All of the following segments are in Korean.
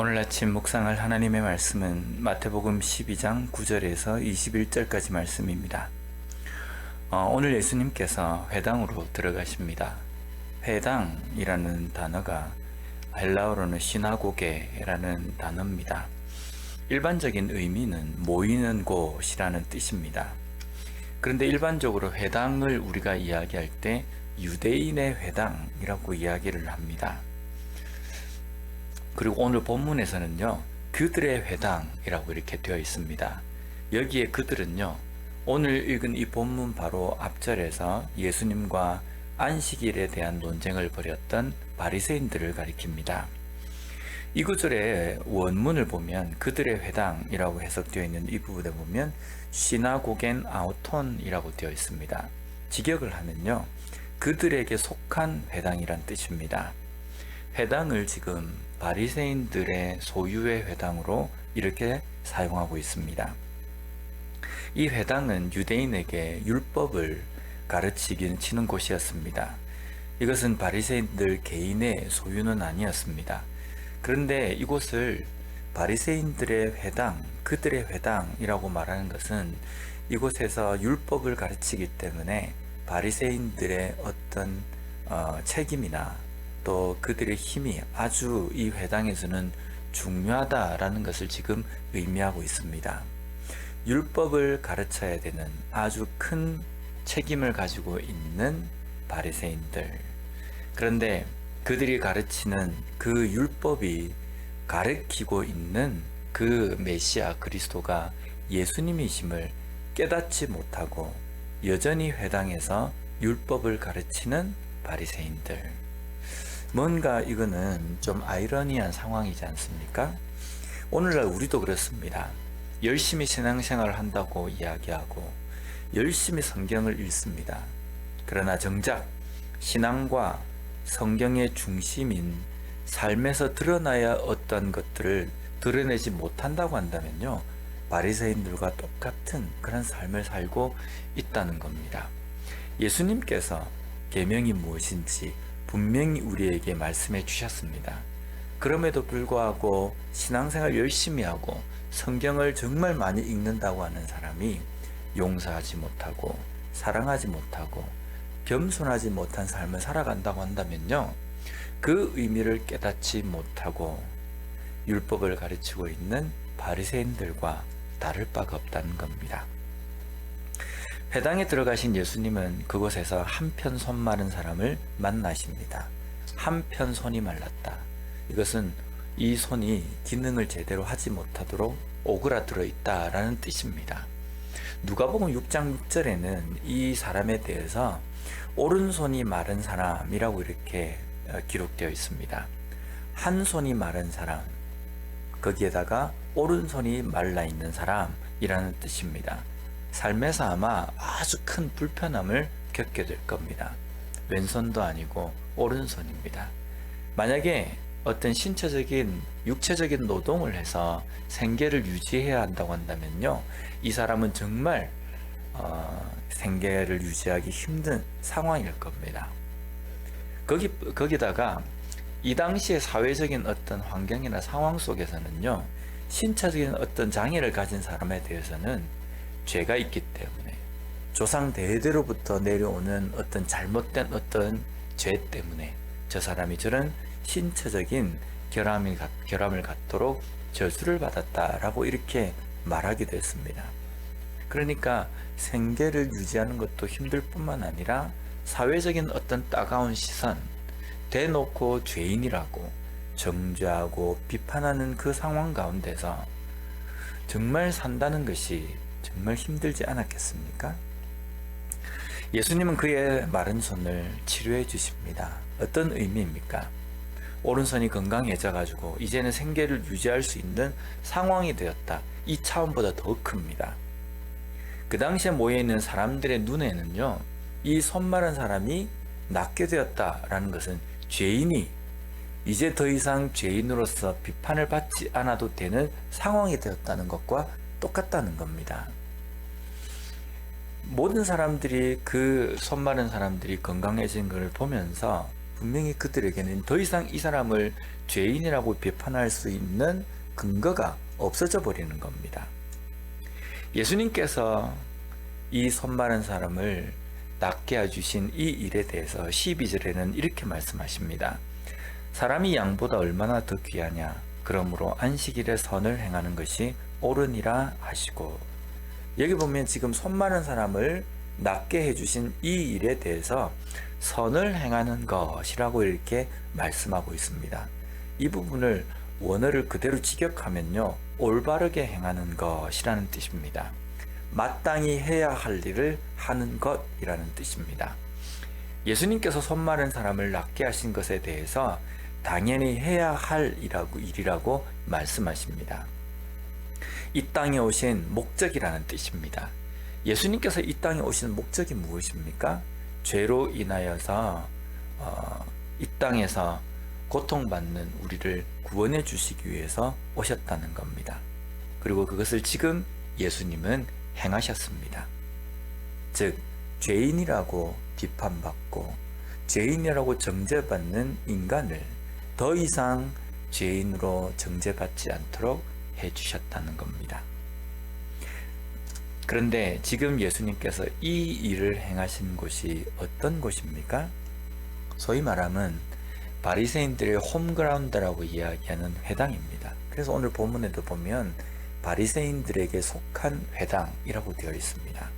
오늘 아침 묵상할 하나님의 말씀은 마태복음 12장 9절에서 21절까지 말씀입니다. 어, 오늘 예수님께서 회당으로 들어가십니다. 회당이라는 단어가 헬라어로는 시나고게라는 단어입니다. 일반적인 의미는 모이는 곳이라는 뜻입니다. 그런데 일반적으로 회당을 우리가 이야기할 때 유대인의 회당이라고 이야기를 합니다. 그리고 오늘 본문에서는요, 그들의 회당이라고 이렇게 되어 있습니다. 여기에 그들은요, 오늘 읽은 이 본문 바로 앞절에서 예수님과 안식일에 대한 논쟁을 벌였던 바리새인들을 가리킵니다. 이 구절의 원문을 보면 그들의 회당이라고 해석되어 있는 이 부분에 보면 시나고겐 아우톤이라고 되어 있습니다. 직역을 하면요. 그들에게 속한 회당이란 뜻입니다. 회당을 지금 바리새인들의 소유의 회당으로 이렇게 사용하고 있습니다. 이 회당은 유대인에게 율법을 가르치긴 치는 곳이었습니다. 이것은 바리새인들 개인의 소유는 아니었습니다. 그런데 이곳을 바리새인들의 회당, 그들의 회당이라고 말하는 것은 이곳에서 율법을 가르치기 때문에 바리새인들의 어떤 어, 책임이나 또 그들의 힘이 아주 이 회당에서는 중요하다라는 것을 지금 의미하고 있습니다. 율법을 가르쳐야 되는 아주 큰 책임을 가지고 있는 바리새인들. 그런데 그들이 가르치는 그 율법이 가르치고 있는 그 메시아 그리스도가 예수님이심을 깨닫지 못하고 여전히 회당에서 율법을 가르치는 바리새인들. 뭔가 이거는 좀 아이러니한 상황이지 않습니까? 오늘날 우리도 그렇습니다. 열심히 신앙생활을 한다고 이야기하고 열심히 성경을 읽습니다. 그러나 정작 신앙과 성경의 중심인 삶에서 드러나야 어떤 것들을 드러내지 못한다고 한다면요. 바리새인들과 똑같은 그런 삶을 살고 있다는 겁니다. 예수님께서 계명이 무엇인지 분명히 우리에게 말씀해 주셨습니다. 그럼에도 불구하고 신앙생활 열심히 하고 성경을 정말 많이 읽는다고 하는 사람이 용서하지 못하고 사랑하지 못하고 겸손하지 못한 삶을 살아간다고 한다면요. 그 의미를 깨닫지 못하고 율법을 가르치고 있는 바리새인들과 다를 바가 없다는 겁니다. 회당에 들어가신 예수님은 그곳에서 한편 손 마른 사람을 만나십니다. 한편 손이 말랐다. 이것은 이 손이 기능을 제대로 하지 못하도록 오그라들어 있다라는 뜻입니다. 누가복음 6장 6절에는 이 사람에 대해서 오른손이 마른 사람이라고 이렇게 어, 기록되어 있습니다. 한 손이 마른 사람, 거기에다가 오른손이 말라 있는 사람이라는 뜻입니다. 삶에서 아마 아주 큰 불편함을 겪게 될 겁니다. 왼손도 아니고 오른손입니다. 만약에 어떤 신체적인 육체적인 노동을 해서 생계를 유지해야 한다고 한다면요, 이 사람은 정말 어, 생계를 유지하기 힘든 상황일 겁니다. 거기 거기다가 이 당시의 사회적인 어떤 환경이나 상황 속에서는요, 신체적인 어떤 장애를 가진 사람에 대해서는 죄가 있기 때문에 조상 대대로부터 내려오는 어떤 잘못된 어떤 죄 때문에 저 사람이 저런 신체적인 결함이, 결함을 갖도록 저주를 받았다라고 이렇게 말하게 됐습니다. 그러니까 생계를 유지하는 것도 힘들 뿐만 아니라 사회적인 어떤 따가운 시선, 대놓고 죄인이라고 정죄하고 비판하는 그 상황 가운데서 정말 산다는 것이 정말 힘들지 않았겠습니까? 예수님은 그의 마른 손을 치료해 주십니다. 어떤 의미입니까? 오른손이 건강해져 가지고 이제는 생계를 유지할 수 있는 상황이 되었다. 이 차원보다 더 큽니다. 그 당시에 모여 있는 사람들의 눈에는요, 이 손 마른 사람이 낫게 되었다라는 것은 죄인이 이제 더 이상 죄인으로서 비판을 받지 않아도 되는 상황이 되었다는 것과 똑같다는 겁니다. 모든 사람들이 그 손 마른 사람들이 건강해진 것을 보면서 분명히 그들에게는 더 이상 이 사람을 죄인이라고 비판할 수 있는 근거가 없어져 버리는 겁니다. 예수님께서 이 손 마른 사람을 낫게 해주신 이 일에 대해서 12절에는 이렇게 말씀하십니다. 사람이 양보다 얼마나 더 귀하냐. 그러므로 안식일에 선을 행하는 것이 옳으니라 하시고 여기 보면 지금 손 마른 사람을 낫게 해주신 이 일에 대해서 선을 행하는 것이라고 이렇게 말씀하고 있습니다. 이 부분을 원어를 그대로 직역하면요. 올바르게 행하는 것이라는 뜻입니다. 마땅히 해야 할 일을 하는 것이라는 뜻입니다. 예수님께서 손 마른 사람을 낫게 하신 것에 대해서 당연히 해야 할 일이라고 말씀하십니다. 이 땅에 오신 목적이라는 뜻입니다. 예수님께서 이 땅에 오신 목적이 무엇입니까? 죄로 인하여서 어, 이 땅에서 고통받는 우리를 구원해 주시기 위해서 오셨다는 겁니다. 그리고 그것을 지금 예수님은 행하셨습니다. 즉, 죄인이라고 비판받고 죄인이라고 정죄받는 인간을 더 이상 죄인으로 정죄받지 않도록 해 주셨다는 겁니다. 그런데 지금 예수님께서 이 일을 행하신 곳이 어떤 곳입니까? 소위 말하면 바리새인들의 홈그라운드라고 이야기하는 회당입니다. 그래서 오늘 본문에도 보면 바리새인들에게 속한 회당이라고 되어 있습니다.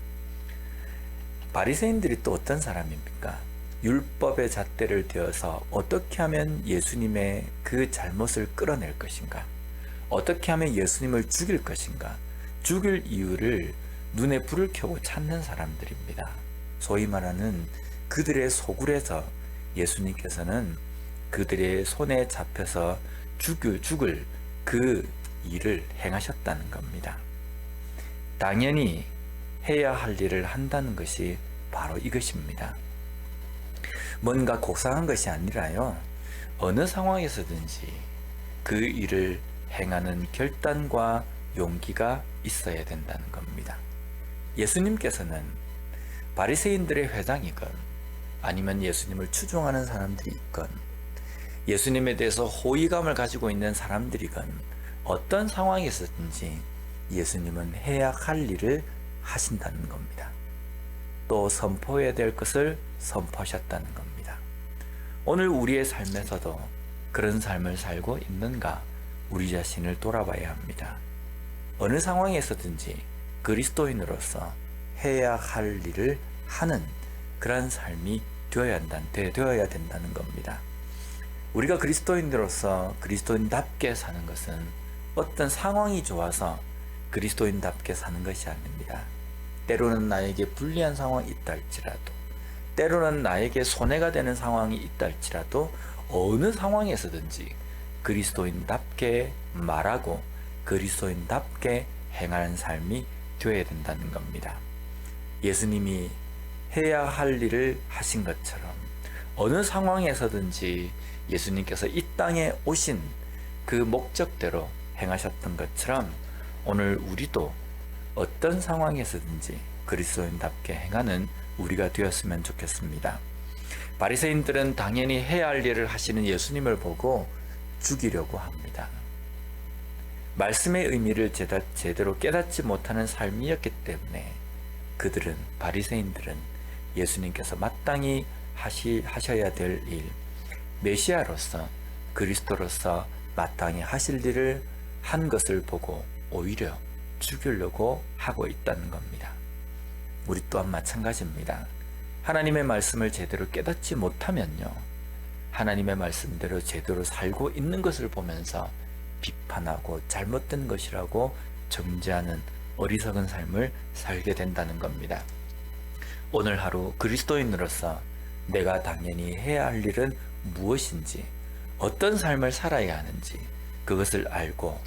바리새인들이 또 어떤 사람입니까? 율법의 잣대를 되어서 어떻게 하면 예수님의 그 잘못을 끌어낼 것인가? 어떻게 하면 예수님을 죽일 것인가? 죽일 이유를 눈에 불을 켜고 찾는 사람들입니다. 소위 말하는 그들의 소굴에서 예수님께서는 그들의 손에 잡혀서 죽을, 죽을 그 일을 행하셨다는 겁니다. 당연히 해야 할 일을 한다는 것이 바로 이것입니다. 뭔가 고상한 것이 아니라요. 어느 상황에서든지 그 일을 행하는 결단과 용기가 있어야 된다는 겁니다. 예수님께서는 바리새인들의 회당이건 아니면 예수님을 추종하는 사람들이 있건 예수님에 대해서 호의감을 가지고 있는 사람들이건 어떤 상황에서든지 예수님은 해야 할 일을 하신다는 겁니다. 또 선포해야 될 것을 선포하셨다는 겁니다. 오늘 우리의 삶에서도 그런 삶을 살고 있는가 우리 자신을 돌아봐야 합니다. 어느 상황에서든지 그리스도인으로서 해야 할 일을 하는 그러한 삶이 되어야, 한다, 되어야 된다는 겁니다. 우리가 그리스도인으로서 그리스도인답게 사는 것은 어떤 상황이 좋아서 그리스도인답게 사는 것이 아닙니다. 때로는 나에게 불리한 상황이 있다 할지라도, 때로는 나에게 손해가 되는 상황이 있다 할지라도, 어느 상황에서든지 그리스도인답게 말하고 그리스도인답게 행하는 삶이 되어야 된다는 겁니다. 예수님이 해야 할 일을 하신 것처럼 어느 상황에서든지 예수님께서 이 땅에 오신 그 목적대로 행하셨던 것처럼 오늘 우리도 어떤 상황에서든지 그리스도인답게 행하는 우리가 되었으면 좋겠습니다. 바리새인들은 당연히 해야 할 일을 하시는 예수님을 보고 죽이려고 합니다. 말씀의 의미를 제대로 깨닫지 못하는 삶이었기 때문에 그들은 바리새인들은 예수님께서 마땅히 하시, 하셔야 될 일, 메시아로서 그리스도로서 마땅히 하실 일을 한 것을 보고 오히려 죽이려고 하고 있다는 겁니다. 우리 또한 마찬가지입니다. 하나님의 말씀을 제대로 깨닫지 못하면요. 하나님의 말씀대로 제대로 살고 있는 것을 보면서 비판하고 잘못된 것이라고 정죄하는 어리석은 삶을 살게 된다는 겁니다. 오늘 하루 그리스도인으로서 내가 당연히 해야 할 일은 무엇인지, 어떤 삶을 살아야 하는지, 그것을 알고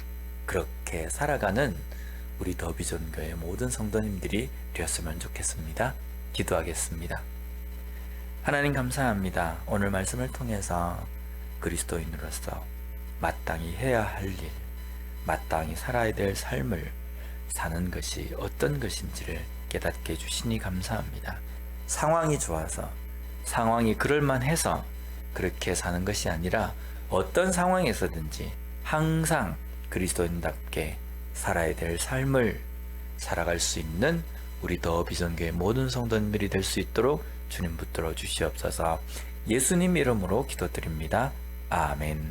그렇게 살아가는 우리 더비전교회 모든 성도님들이 되었으면 좋겠습니다. 기도하겠습니다. 하나님 감사합니다. 오늘 말씀을 통해서 그리스도인으로서 마땅히 해야 할 일, 마땅히 살아야 될 삶을 사는 것이 어떤 것인지를 깨닫게 해주시니 감사합니다. 상황이 좋아서, 상황이 그럴만해서 그렇게 사는 것이 아니라 어떤 상황에서든지 항상 그리스도인답게 살아야 될 삶을 살아갈 수 있는 우리 더 비전교의 모든 성도님들이 될 수 있도록 주님 붙들어 주시옵소서 예수님 이름으로 기도드립니다. 아멘.